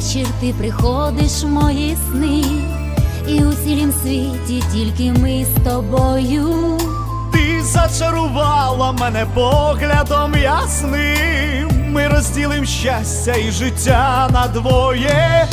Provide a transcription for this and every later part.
вечір ти приходиш в мої сни, і у цілім світі тільки ми з тобою. Ти зачарувала мене поглядом ясним. Ми розділим щастя і життя на двоє,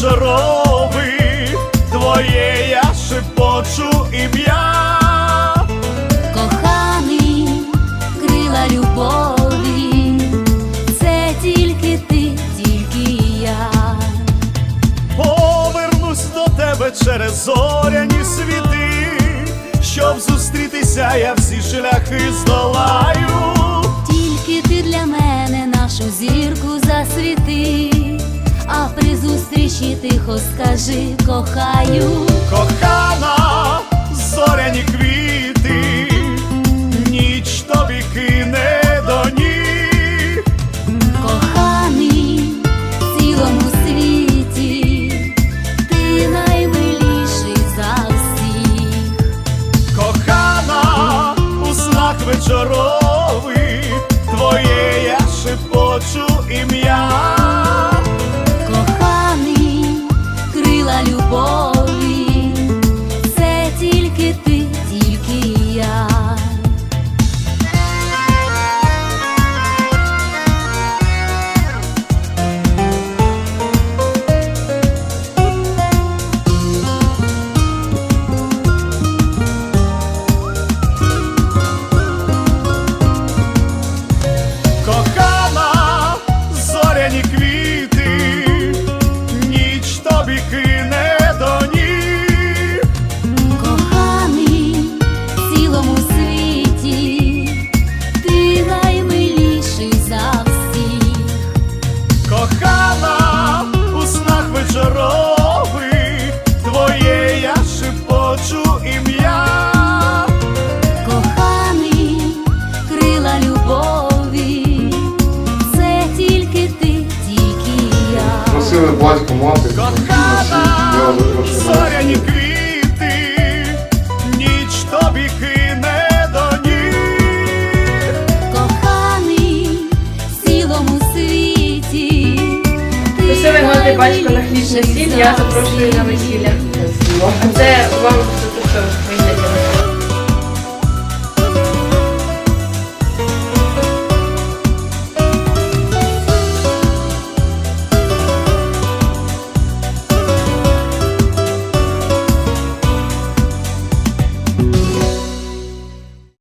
вечорових, твоє я шепочу ім'я. Коханий, крила любові, це тільки ти, тільки я. Повернусь до тебе через зоряні світи, щоб зустрітися, я всі шляхи здолаю. Тільки ти для мене нашу зірку засвіти, зустрічі тихо скажи кохаю. Кохана, зоряні квіти, ніч тобі кине до ніг. Коханий в цілому світі, ти наймиліший за всіх. Кохана, у снах вечорових, твоє я шепочу ім'я. Просили батько, мати, зоряні квіти, ніч тобі кине до ніг. Коханий в цілому світі. ти Просили мати батько на хліб на сіль, я запрошую на весілля. Це